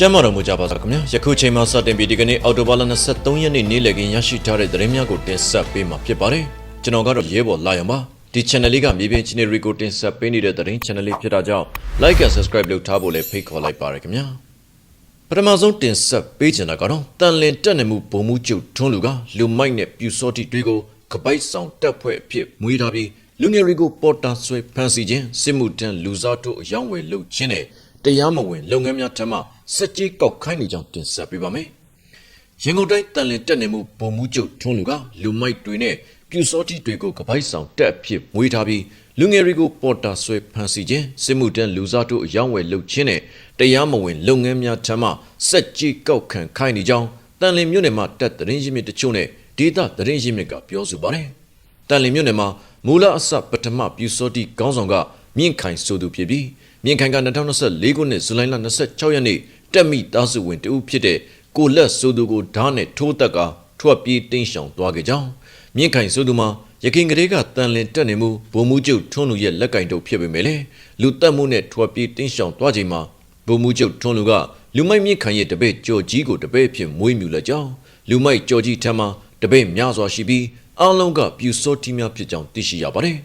ကျမ်းမာတော်မူကြပါစေခင်ဗျာယခုချိန်မှာစတင်ပြီးဒီကနေ့အော်တိုဘာလ23ရက်နေ့နေ့လည်ခင်းရရှိထားတဲ့သတင်းများကိုတင်ဆက်ပေးမှာဖြစ်ပါတယ်ကျွန်တော်ကတော့ရဲဘော်လာရံပါဒီ channel လေးကမြေပြင်ချင်းရီကိုတင်ဆက်ပေးနေတဲ့သတင်း channel လေးဖြစ်တာကြောင့် like and subscribe လုပ်ထားဖို့လည်းဖိတ်ခေါ်လိုက်ပါရခင်ဗျာပထမဆုံးတင်ဆက်ပေးချင်တာကတော့တန်လင်တက်နေမှုဘုံမှုကျုပ်ထွန်းလူကလူမိုက်နဲ့ပြူစောတိတွေကိုကပိုက်ဆောင်တက်ဖွဲ့အဖြစ်မွေးထားပြီးလူငယ်တွေကိုပေါ်တာဆွဲဖမ်းဆီးခြင်းစစ်မှုထမ်းလူစားတို့အယောင်းဝယ်လုပ်ခြင်းနဲ့တရားမဝင်လုပ်ငန်းများထမ်းမှ စက်ကြီးကောက်ခိုင်းနေကြောင်းတင်ဆက်ပေးပါမယ်။ရန်ကုန်တိုင်းတန်လင်တက်နေမှုဘုံမှုကျုပ်ထွန်းလူကလူမိုက်တွေနဲ့ပြူစောတိတွေကိုကပိုက်ဆောင်တက်အဖြစ်မွေးထားပြီးလူငယ်တွေကိုပေါ်တာဆွဲဖမ်းဆီးခြင်းစစ်မှုထမ်းလူစားတို့အယောင်းဝယ်လုပ်ခြင်းနဲ့တရားမဝင်လုပ်ငန်းများထမ်းမှစက်ကြီးကောက်ခံခိုင်းနေကြောင်းတန်လင်မြို့နယ်မှာတက်သတင်းရင်းမြစ်တချို့နဲ့ဒေသသတင်းရင်းမြစ်ကပြောဆိုပါတယ်။တန်လင်မြို့နယ်မှာမူလအစပထမပြူစောတိခေါင်းဆောင်ကမြင့်ခိုင်ဆိုသူဖြစ်ပြီးမြင့်ခိုင်က2024ခုနှစ်ဇူလိုင်လ26ရက်နေ့ တက်မိသားစုဝင်တဦးဖြစ်တဲ့ကိုလက်ဆိုသူကိုဓာတ်နဲ့ထိုးတက်ကထွက်ပြေးတိမ်းရှောင်သွားခဲ့ကြောင်းမြင့်ခိုင်ဆိုသူမှာရခင်ကလေးကတန်လင်တက်နေမှုဗိုလ်မှူးချုပ်ထွန်းလူရဲ့လက်ကင်တုပ်ဖြစ်ပေမဲ့လေလူတက်မှုနဲ့ထွက်ပြေးတိမ်းရှောင်သွားချိန်မှာဗိုလ်မှူးချုပ်ထွန်းလူကလူမိုက်မြင့်ခိုင်ရဲ့တပည့်ကြော်ကြီးကိုတပည့်ဖြစ်မွေးမြူလက်ကြောင်းလူမိုက်ကြော်ကြီးထမ်းမှာတပည့်များစွာရှိပြီးအားလုံးကပြူစောတိများဖြစ်ကြောင်းသိရှိရပါတယ်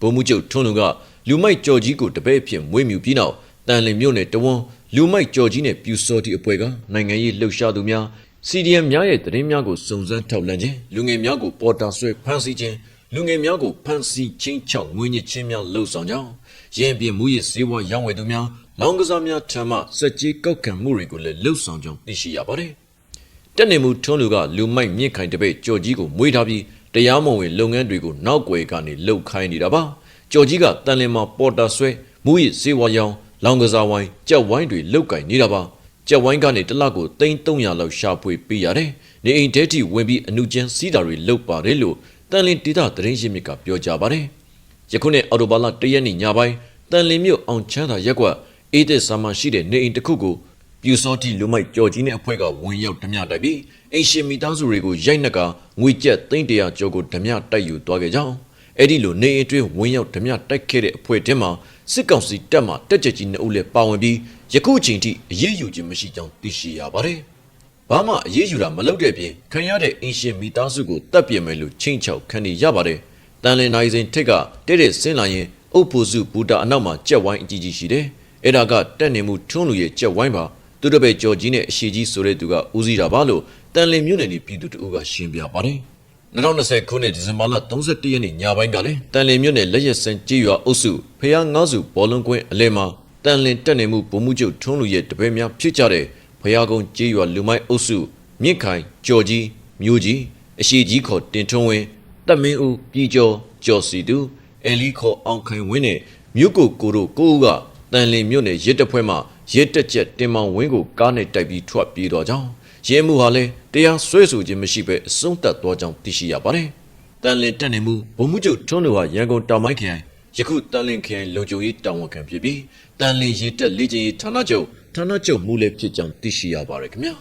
ဗိုလ်မှူးချုပ်ထွန်းလူကလူမိုက်ကြော်ကြီးကိုတပည့်ဖြစ်မွေးမြူပြီးနောက်တန်လင်မြို့နယ်တဝန်း လူမိုက်ကြော်ကြီးနဲ့ပြူစောတိအဖွဲ့ကနိုင်ငံရေးလှုပ်ရှားသူများ CDM များရဲ့သတင်းများကိုစုံစမ်းထောက်လှမ်းခြင်းလူငယ်များကိုပေါ်တာဆွဲဖမ်းဆီးခြင်းလူငယ်များကိုဖမ်းဆီးချင်းချောက်ငွေညစ်ခြင်းများလှုပ်ဆောင်ကြောင်းရင်ပြင်းမှုရစေဝါရောင်းဝယ်သူများလောင်းကစားများထမ်းမှစက်ကြီးကောက်ခံမှုတွေကိုလည်းလှုပ်ဆောင်ကြောင်းသိရှိရပါတယ်။တက်နေမှုထွန်းလူကလူမိုက်မြင့်ခိုင်တပိတ်ကြော်ကြီးကိုမွေးထားပြီးတရားမဝင်လုပ်ငန်းတွေကိုနောက်ွယ်ကနေလှုပ်ခိုင်းနေတာပါ။ကြော်ကြီးကတန်လင်မှာပေါ်တာဆွဲမှုရစေဝါရောင်း လောင်းကစားဝိုင်းကြက်ဝိုင်းတွေလှုပ်ကင်နေတာပါ။ကြက်ဝိုင်းကနေတစ်လကို3300လောက်ရှာဖွေပေးရတယ်။နေအိမ်တဲတီဝင်ပြီးအနုကျန်းစီးတာတွေလှုပ်ပါတယ်လို့တန်လင်ဒေတာသတင်းရင်းမြစ်ကပြောကြပါတယ်။ယခုနှစ်အော်တိုဘာလ၁ရက်နေ့ညပိုင်းတန်လင်မြို့အောင်ချမ်းသာရက်ကွက်အေးသစ်ဆာမရှိတဲ့နေအိမ်တစ်ခုကိုပြူစောတိလူမိုက်ကြော်ကြီးနဲ့အဖွဲ့ကဝင်ရောက်ဓမြတိုက်ပြီးအိမ်ရှင်မိသားစုတွေကိုရိုက်နှက်ကငွေကျပ်300ကျော်ကိုဓမြတိုက်ယူသွားခဲ့ကြောင်းအဲ့ဒီလိုနေအိမ်အတွင်းဝင်ရောက်ဓမြတိုက်ခဲ့တဲ့အဖွဲ့တင်းမှာ စစ်ကောင်စီတပ်မှတက်ကြကြီးနှစ်ဦးလည်းပါဝင်ပြီးယခုချိန်ထိအရေးယူခြင်းမရှိကြောင်းသိရှိရပါတယ်။ဘာမှအရေးယူတာမလုပ်တဲ့ပြင်ခံရတဲ့အင်ရှင်မိသားစုကိုတပ်ပြမယ်လို့ချိန်ချောက်ခံနေရပါတယ်။တန်လင်နိုင်စဉ်ထိတ်ကတဲ့တဲ့ဆင်းလာရင်အုပ်ဖို့စုဘူတာအနောက်မှာကြက်ဝိုင်းအကြီးကြီးရှိတယ်။အဲ့ဒါကတက်နေမှုထွန်းလူရဲ့ကြက်ဝိုင်းပါသူတပည့်ကြော်ကြီးနဲ့အရှိကြီးဆိုတဲ့သူကဦးစီးတာပါလို့တန်လင်မြို့နယ်ပြည်သူတို့ကရှင်းပြပါတယ်။ 2020ခုနှစ်ဒီဇင်ဘာလ31ရက်နေ့ညပိုင်းကလည်းတန်လင်မြို့နယ်လက်ရက်စံကြေးရွာအုပ်စုဖျားငါးစုဘောလုံးကွင်းအလဲမှာတန်လင်တက်နေမှုဗိုလ်မှူးချုပ်ထွန်းလူရဲ့တပည့်များဖြစ်ကြတဲ့ဖျားကုန်းကြေးရွာလူမိုက်အုပ်စုမြင့်ခိုင်ကြော်ကြီးမျိုးကြီးအရှိကြီးခေါ်တင်ထွန်းဝင်းတက်မင်းဦးပြည်ကျော်ကျော်စီတူအဲလီခေါ်အောင်ခိုင်ဝင်းနဲ့မြို့ကိုကိုတို့ကိုဦးကတန်လင်မြို့နယ်ရစ်တဖွဲမှရစ်တက်ချက်တင်မောင်ဝင်းကိုကားနဲ့တိုက်ပြီးထွက်ပြေးတော့ကြောင်း ရဲမှုဟာလည်းတရားစွဲဆိုခြင်းမရှိဘဲအဆုံးသတ်သွားကြောင်းသိရှိရပါတယ်။တန်လင်တက်နေမှုဗိုလ်မှူးချုပ်ထွန်းတို့ဟာရန်ကုန်တောင်ပိုင်းခရိုင်ယခုတန်လင်ခရိုင်လုံခြုံရေးတာဝန်ခံဖြစ်ပြီးတန်လင်ရေတက်လေ့ကျင့်ရေးဌာနချုပ်ဌာနချုပ်မူလည်းဖြစ်ကြောင်းသိရှိရပါတယ်ခင်ဗျာ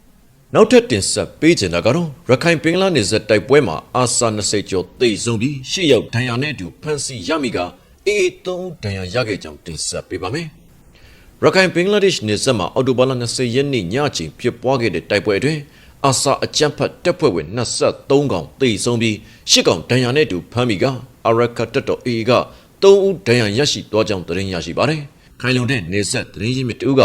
။နောက်ထပ်တင်ဆက်ပေးချင်တာကတော့ရခိုင်ပင်လနယ်စပ်တိုက်ပွဲမှာအာဆာ20ကျော်တိတ်ဆုံးပြီးရှစ်ယောက်ဒဏ်ရာနဲ့အတူဖမ်းဆီးရမိကအေးသုံးဒဏ်ရာရခဲ့ကြောင်းတင်ဆက်ပေးပါမယ်။ ရခိုင်ဘင်္ဂလားဒေ့ရှ်နယ်စပ်မှာအော်တိုဘာလ20ရက်နေ့ညချိန်ဖြစ်ပွားခဲ့တဲ့တိုက်ပွဲအတွင်းအာဆာအကြမ်းဖက်တပ်ဖွဲ့ဝင်23ကောင်တိတ်ဆုံးပြီး10ကောင်ဒဏ်ရာနဲ့အတူဖမ်းမိကအရခတ်တပ်တော် AA က3ဦးဒဏ်ရာရရှိသွားကြောင်းသတင်းရရှိပါတယ်။ခိုင်လုံတဲ့နေဆက်သတင်းရင်းမြစ်တူက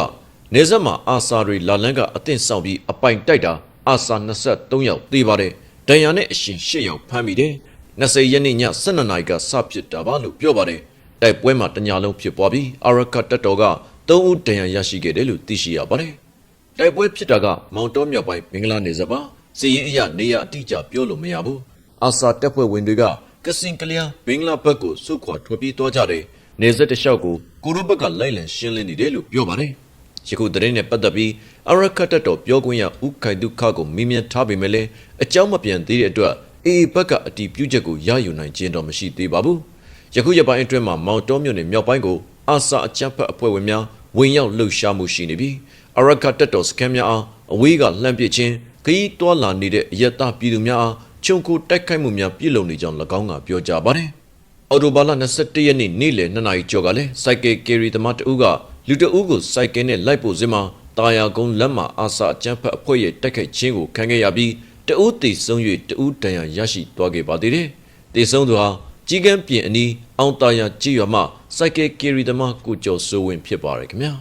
နေဆက်မှာအာဆာတွေလာလန်းကအသင့်ဆောင်ပြီးအပိုင်တိုက်တာအာဆာ23ယောက်သေပါတယ်။ဒဏ်ရာနဲ့အရှင်10ယောက်ဖမ်းမိတယ်။20ရက်နေ့ည12နာရီကစဖြစ်တာပါလို့ပြောပါတယ်။တိုက်ပွဲမှာတညာလုံးဖြစ်ပွားပြီးအရခတ်တပ်တော်က 3ဦးဒဏ်ရာရရှိခဲ့တယ်လို့သိရှိရပါတယ်။တိုက်ပွဲဖြစ်တာကမောင်တောမြောက်ပိုင်းမင်္ဂလာနေစပ်ပါစီရင်အရနေရအတိအကျပြောလို့မရဘူး။အာဆာတပ်ဖွဲ့ဝင်တွေကကစင်ကလျာဘင်္ဂလားဘက်ကိုစုခွာထွက်ပြေးသွားကြတယ်။နေဆက်တလျှောက်ကိုကိုရုဘက်ကလိုက်လံရှင်းလင်းနေတယ်လို့ပြောပါတယ်။ယခုသတင်းနဲ့ပတ်သက်ပြီးအရခတ်တပ်တော်ပြောခွင့်ရဦးခိုင်ဒုခကိုမိမြန်းထားပေမဲ့လည်းအကြောင်းမပြန်သေးတဲ့အတွက်အေအေဘက်ကအတီးပြုချက်ကိုရယူနိုင်ခြင်းတော့မရှိသေးပါဘူး။ယခုရပိုင်းအတွင်းမှာမောင်တောမြို့နယ်မြောက်ပိုင်းကိုအာဆာအကြမ်းဖက်အဖွဲ့ဝင်များ ဝင်ရောက်လှုပ်ရှားမှုရှိနေပြီးအရကတက်တော်စကန်များအားအဝေးကလှမ်းပစ်ခြင်းခရီးတွာလာနေတဲ့အယက်သားပြည်သူများအားခြုံကိုတိုက်ခိုက်မှုများပြုလုပ်နေကြောင်း၎င်းကပြောကြားပါတယ်။အော်တိုဘာလ21ရက်နေ့နေ့လယ်2နာရီကျော်ကလည်းစိုက်ကယ်ကယ်ရီသမားတဦးကလူတအုပ်ကိုစိုက်ကယ်နဲ့လိုက်ပို့စင်မှာတတာယာကုန်းလက်မှာအာစာအကြမ်းဖက်အဖွဲ့ရဲ့တိုက်ခိုက်ခြင်းကိုခံခဲ့ရပြီးတဦးတည်ဆုံး၍တဦးတန်ရာရရှိသွားခဲ့ပါသေးတယ်။တည်ဆုံးသူဟာကြီးကန်းပြင်အနီးအောင်တာယာကြည်ရွာမှ စိုက်ကယ်ကီရီသမားကိုကျော်စိုးဝင်းဖြစ်ပါရယ်ခင်ဗျာ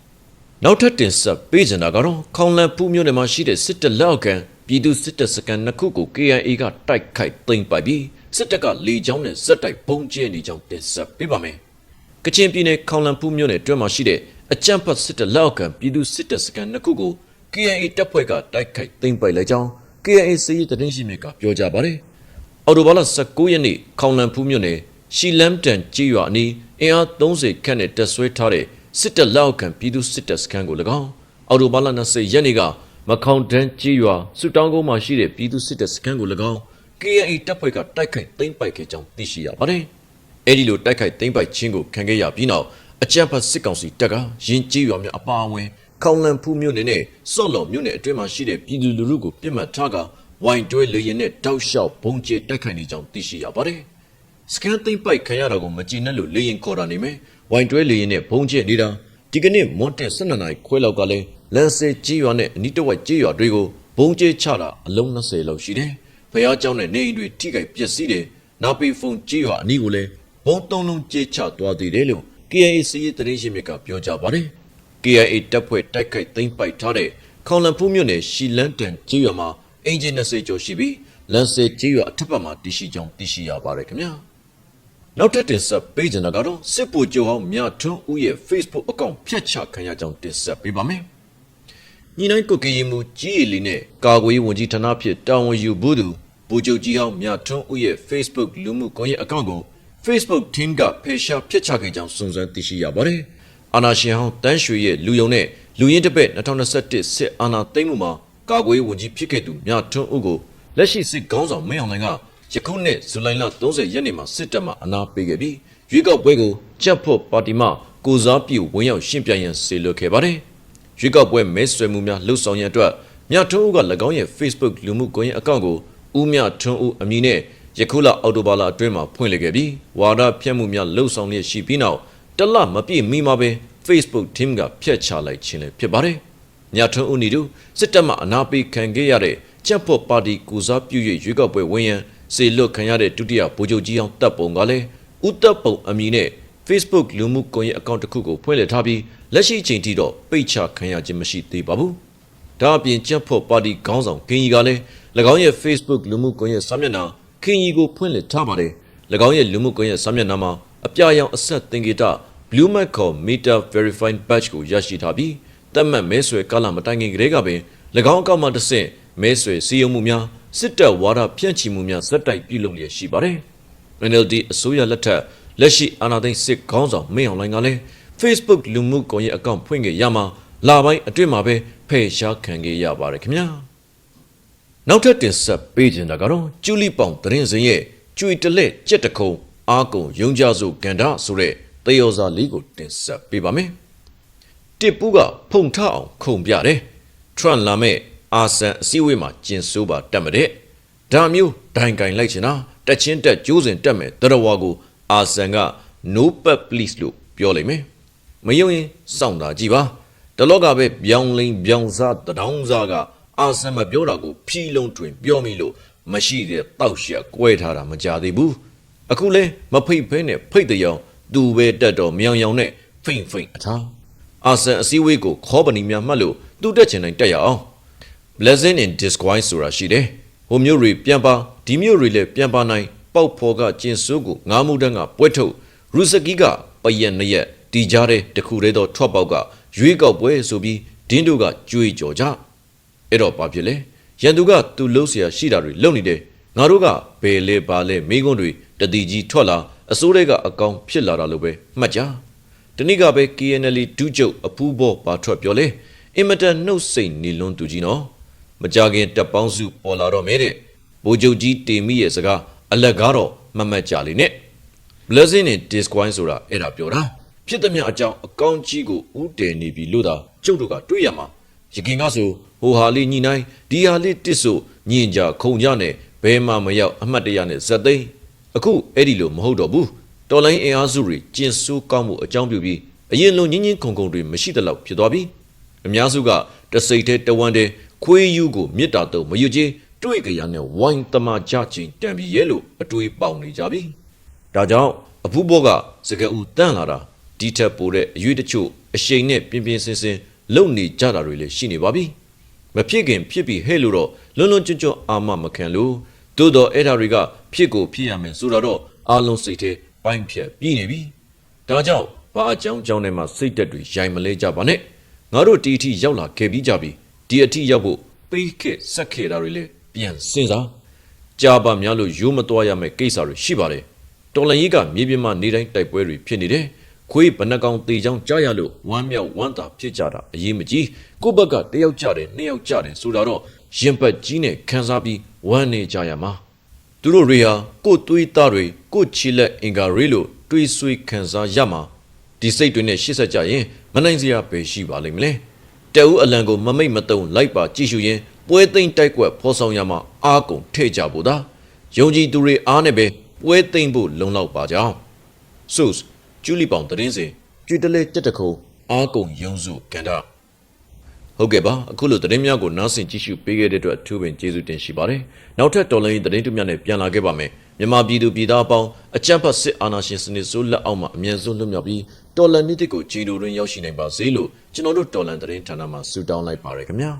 ။နောက်ထပ်တင်ဆက်ပေးချင်တာကတော့ခေါင်လန်ဖူးမြို့နယ်မှာရှိတဲ့စစ်တပ်လက်အောက်ခံပြည်သူစစ်တပ်စကန်နှစ်ခုကို KIA ကတိုက်ခိုက်သိမ်းပိုက်ပြီးစစ်တပ်ကလေကြောင်းနဲ့ဇက်တိုက်ပုံကျဲနေကြောင်းတင်ဆက်ပေးပါမယ်။ကချင်ပြည်နယ်ခေါင်လန်ဖူးမြို့နယ်တွင်းမှာရှိတဲ့အကြမ်းဖက်စစ်တပ်လက်အောက်ခံပြည်သူစစ်တပ်စကန်နှစ်ခုကို KIA တပ်ဖွဲ့ကတိုက်ခိုက်သိမ်းပိုက်လိုက်ကြောင်း KIA စစ်ရေးတရင်ရှိမြစ်ကပြောကြားပါတယ်။အော်တိုဘာလ19ရက်နေ့ခေါင်လန်ဖူးမြို့နယ် ရှီလမ်တန်ကြီးရွာအနီးအင်အား30ခန့်နဲ့တပ်ဆွဲထားတဲ့စစ်တပ်လက်အောက်ခံပြည်သူစစ်တပ်စခန်းကို၎င်းအော်တိုဘာလ20ရက်နေ့ကမခေါင်တန်းကြီးရွာစုတောင်းကုန်းမှာရှိတဲ့ပြည်သူစစ်တပ်စခန်းကို၎င်း KIA တပ်ဖွဲ့ကတိုက်ခိုက်သိမ်းပိုက်ခဲ့ကြောင်းသိရှိရပါတယ်။အဲဒီလိုတိုက်ခိုက်သိမ်းပိုက်ခြင်းကိုခံခဲ့ရပြီးနောက်အကြမ်းဖက်စစ်ကောင်စီတပ်ကရင်ကြီးရွာများအပါအဝင်ခေါင်လန်ဖူးမြို့နယ်နဲ့စော့လော်မြို့နယ်အတွင်းမှာရှိတဲ့ပြည်သူလူထုကိုပြစ်မှတ်ထားကဝိုင်တွဲလေရင်နဲ့တောက်လျှောက်ဘုံကျဲတိုက်ခိုက်နေကြောင်းသိရှိရပါတယ်။ စကန်သိမ့်ပိုက်ခံရတာကိုမကြည်နဲ့လို့လေရင်ခေါ်တာနေမယ်ဝိုင်တွဲလေရင်နဲ့ဘုံကျက်နေတာဒီကနေ့မွန်တက်၁၂နာရီခွဲလောက်ကလည်းလန်စေကြီးရွာနဲ့အနီးတစ်ဝက်ကြီးရွာတွေကိုဘုံကျဲချတာအလုံး20လောက်ရှိတယ်။ဘုရားကျောင်းနဲ့နေအိမ်တွေထိခိုက်ပျက်စီးတယ်။နာပီဖုန်ကြီးရွာအနီးကိုလည်းဘုံသုံးလုံးကျဲချသွားသေးတယ်လို့ KIA စီးရီးသတင်းရှင်မြစ်ကပြောကြားပါတယ်။ KIA တပ်ဖွဲ့တိုက်ခိုက်သိမ်းပိုက်ထားတဲ့ခေါလန်ဖူးမြို့နယ်ရှီလန်းတန်ကြီးရွာမှာအင်ဂျင်20ကျော်ရှိပြီးလန်စေကြီးရွာအထက်ဘက်မှာတည်ရှိကြောင်းသိရှိရပါတယ်ခင်ဗျာ။ နောက်ထပ်တင်ဆက်ပေးကြတာကတော့စစ်ပူကျော်ဟောင်းမြထွန်းဦးရဲ့ Facebook အကောင့်ဖြတ်ချခံရကြောင်းတင်ဆက်ပေးပါမယ်။ညီနိုင်ကုတ်ကရင်မူကြီးရီလီနဲ့ကာကွယ်ရေးဝန်ကြီးဌာနဖြစ်တာဝန်ယူဘူးသူပူချုပ်ကြီးဟောင်းမြထွန်းဦးရဲ့ Facebook လူမှုကွန်ရက်အကောင့်ကို Facebook team ကဖေရှာဖျက်ချခဲ့ကြောင်းစုံစမ်းသိရှိရပါတယ်။အာနာရှင်ဟောင်းတန်းရွှေရဲ့လူယုံနဲ့လူရင်းတစ်ပက်2021စစ်အာဏာသိမ်းမှုမှာကာကွယ်ရေးဝန်ကြီးဖြစ်ခဲ့သူမြထွန်းဦးကိုလက်ရှိစစ်ခေါင်းဆောင်မင်းအောင်လှိုင်က ယခုနှစ်ဇူလိုင်လ30ရက်နေ့မှာစစ်တပ်မှအနာပေးခဲ့ပြီးရွေးကောက်ပွဲကိုကြက်ဖို့ပါတီမှကိုစားပြုဝင်ရောက်ရှင်းပြရန်စေလွှတ်ခဲ့ပါတယ်။ရွေးကောက်ပွဲမဲဆွယ်မှုများလှုပ်ဆောင်ရန်အတွက်မြထွန်းဦးက၎င်းရဲ့ Facebook လူမှုကွန်ရက်အကောင့်ကိုဦးမြထွန်းဦးအမည်နဲ့ယခုလအော်တိုဘာလအတွင်းမှာဖွင့်လှစ်ခဲ့ပြီးဝါဒဖြန့်မှုများလှုပ်ဆောင်လျက်ရှိပြီးနောက်တလမပြည့်မီမှာပဲ Facebook team ကဖျက်ချလိုက်ခြင်းလည်းဖြစ်ပါတယ်။ညထွန်းဦးနီတို့စစ်တပ်မှအနာပေးခံခဲ့ရတဲ့ချက်ဖို့ပါတီကူစားပြု၍ရွေးကောက်ပွဲဝင်ရန် စေလွတ်ခံရတဲ့ဒုတိယဗိုလ်ချုပ်ကြီးအောင်တပ်ပုံကလည်းဥတပ်ပုံအမည်နဲ့ Facebook လူမှုကွန်ရက်အကောင့်တစ်ခုကိုဖွင့်လှစ်ထားပြီးလက်ရှိအချိန်ထိတော့ပိတ်ချခံရခြင်းမရှိသေးပါဘူး။ဒါအပြင်ချက်ဖို့ပါတီခေါင်းဆောင်ကင်ကြီးကလည်း၎င်းရဲ့ Facebook လူမှုကွန်ရက်စာမျက်နှာခင်ကြီးကိုဖွင့်လှစ်ထားပါတယ်။၎င်းရဲ့လူမှုကွန်ရက်စာမျက်နှာမှာအပြရောင်အဆက်သင်္ကေတ Blue Mac ခေါ် Meter Verified Badge ကိုရရှိထားပြီးတတ်မှတ်မဲဆွယ်ကာလမတိုင်ခင်ကတည်းကပင်၎င်းအကောင့်မှတစ်ဆင့်မဲဆွယ်စီယုံမှုများ စစ်တပ်ဝါဒဖြန့်ချီမှုများဇက်တိုက်ပြုလုပ်လျက်ရှိပါတယ်။ NLD အစိုးရလက်ထက်လက်ရှိအာဏာသိမ်းစစ်ခေါင်းဆောင်မင်းအောင်လှိုင်ကလည်း Facebook လူမှုကွန်ရက်အကောင့်ဖွင့်ခဲ့ရမှာလာပိုင်းအတွင်းမှာပဲဖယ်ရှားခံခဲ့ရပါတယ်ခင်ဗျာ။နောက်ထပ်တင်ဆက်ပေးခြင်းတာကတော့ကျူလီပေါင်သတင်းစင်ရဲ့ကျွေတလက်ကြက်တခုံအာကုံယုံကြစုဂန္ဓာဆိုတဲ့သေယောစာလေးကိုတင်ဆက်ပေးပါမယ်။တစ်ပူးကဖုန်ထအောင်ခုံပြတယ်။ထရန်လာမဲ့ အာဆန်အစည်းအဝေးမှာကျင်ဆိုးပါတက်မတဲ့။ဒါမျိုးဒိုင်ကင်လိုက်ချင်တာတက်ချင်းတက်ကျိုးစင်တက်မယ်တရဝါကိုအာဆန်က no pet please လို့ပြောလိုက်မယ်။မယုံရင်စောင့်တာကြည့်ပါ။တလောကပဲပြောင်းလိန်ပြောင်းစားတဒေါင်းစားကအာဆန်မပြောတာကိုဖြီးလုံးတွင်ပြောမိလို့မရှိတဲ့တောက်ရှက်ကွဲထားတာမကြသေးဘူးအခုလဲမဖိတ်ဖဲနဲ့ဖိတ်တရောင်သူပဲတက်တော့မြောင်ရောင်နဲ့ဖိန်ဖိန်အထားအာဆန်အစည်းအဝေးကိုခေါ်ပနီများမှတ်လို့သူတက်ချင်တိုင်းတက်ရအောင် blessing in disguise ဆိုတာရှိတယ်ဟိုမျိုးတွေပြန်ပါဒီမျိုးတွေလည်းပြန်ပါနိုင်ပေါက်ဖော်ကကျင်စိုးကိုငါးမှုတန်းကပွဲထုတ်ရူစကီကပယက်နရက်တီကြတဲ့တခုတည်းသောထွက်ပေါက်ကရွေးကောက်ပွဲဆိုပြီးဒင်းတို့ကကြွေးကြော်ကြအဲ့တော့ဘာဖြစ်လဲရန်သူကသူလှုပ်เสียရှိတာတွေလုပ်နေတယ်ငါတို့ကဘယ်လဲပါလဲမိကုန်းတွေတတိကြီးထွက်လာအစိုးရကအကောင်ဖြစ်လာတာလို့ပဲမှတ်ကြတနည်းကပဲ KNL ဒုကျုပ်အဖူးဘောပါထွက်ပြောလဲအင်မတန်နှုတ်ဆိတ်နေလွန်းသူကြီးနော် မကြခင်တပ်ပေါင်းစုပေါ်လာတော့မဲတဲ့ဘိုးချုပ်ကြီးတေမိရဲ့စကားအလက်ကားတော့မမတ်ကြလေနဲ့ blessing နဲ့ discoin ဆိုတာအဲ့ဒါပြောတာဖြစ်သည်များအကြောင်းအကောင့်ကြီးကိုဥတည်နေပြီလို့သာကျုပ်တို့ကတွေးရမှာရခင်ကဆိုဟိုဟာလေးညှိနှိုင်းဒီဟာလေးတစ်ဆိုညင်ကြခုံကြနဲ့ဘဲမှမရောက်အမှတ်တရနဲ့ဇက်သိမ်းအခုအဲ့ဒီလိုမဟုတ်တော့ဘူးတော်လိုင်းအင်အားစုတွေကျင်ဆိုးကောင်းမှုအကြောင်းပြုပြီးအရင်လိုညင်းညင်းခုံခုံတွေမရှိသလောက်ဖြစ်သွားပြီအများစုကတစိတ်တဲ့တဝမ်းတဲ့ ခွေးယူကိုမြစ်တာတော့မရွတ်ကြီးတွေ့ကြရနဲ့ဝိုင်းတမကြချင်းတံပြီးရဲလို့အတွေးပေါက်နေကြပြီဒါကြောင့်အဖူးဘောကစကအူတန့်လာတာဒီထက်ပိုတဲ့အရွေးတချို့အရှိန်နဲ့ပြင်းပြင်းစင်စင်လုံနေကြတာတွေလည်းရှိနေပါပြီမဖြစ်ခင်ဖြစ်ပြီးဟဲ့လို့တော့လွန်းလွန်းကျွတ်ကျွတ်အာမမခံလို့သို့တော့အဲ့ဒါတွေကဖြစ်ကိုဖြစ်ရမယ်ဆိုတော့အာလုံးစိတ်ထဲပိုင်းဖြတ်ပြီးနေပြီဒါကြောင့်ဘာအကြောင်းကြောင့်နဲ့မှစိတ်သက်တွေရိုင်မလဲကြပါနဲ့ငါတို့ဒီအထိရောက်လာခဲ့ပြီးကြပြီ ဒီအထိရောက်ဖို့ပေးခဲ့ဆက်ခဲ့တာတွေလည်းပြန်စဉ်းစားကြာပါများလို့ရိုးမသွားရမယ့်ကိစ္စတွေရှိပါတယ်တော်လန်ကြီးကမြေပြင်မှာနေတိုင်းတိုက်ပွဲတွေဖြစ်နေတယ်ခွေးဘဏ္ဍကောင်တေချောင်းကြားရလို့ဝမ်းမြောက်ဝမ်းသာဖြစ်ကြတာအရေးမကြီးကိုယ့်ဘက်ကတယောက်ကြတယ်နှစ်ယောက်ကြတယ်ဆိုတာတော့ရင်ပတ်ကြီးနဲ့ခံစားပြီးဝမ်းနေကြရမှာသူတို့တွေဟာကိုယ်သွေးသားတွေကိုယ်ချီလက်အင်္ဂါရီလို့တွေးဆွေးခံစားရမှာဒီစိတ်တွေနဲ့ရှစ်ဆက်ကြရင်မနိုင်စရာပဲရှိပါလိမ့်မလဲ တဲဦးအလံကိုမမိတ်မတုံလိုက်ပါကြည့်ရှုရင်ပွဲသိမ့်တိုက်ကွက်ဖော်ဆောင်ရမှာအားကုန်ထဲ့ကြဖို့သာယုံကြည်သူတွေအားနဲ့ပဲပွဲသိမ့်ဖို့လုံလောက်ပါကြောင်းဆုစ်ကျူလီပေါင်တရင်စင်ကျွတလဲတက်တခုံအားကုန်ယုံစုကန်တာဟုတ်ကဲ့ပါအခုလိုသတင်းများကိုနားဆင်ကြည့်ရှုပေးခဲ့တဲ့အတွက်အထူးပင်ကျေးဇူးတင်ရှိပါတယ်နောက်ထပ်တော်လိုင်းသတင်းတူများနဲ့ပြန်လာခဲ့ပါမယ်မြန်မာပြည်သူပြည်သားအပေါင်းအကြမ်းဖက်စစ်အာဏာရှင်စနစ်ဆိုးလက်အောက်မှာအမြန်ဆုံးလွတ်မြောက်ပြီး တော်လန်နစ်တစ်ကိုဂျီဒိုတွင်ရောက်ရှိနိုင်ပါစေလို့ကျွန်တော်တို့တော်လန်သတင်းဌာနမှဆုတောင်းလိုက်ပါရခင်ဗျာ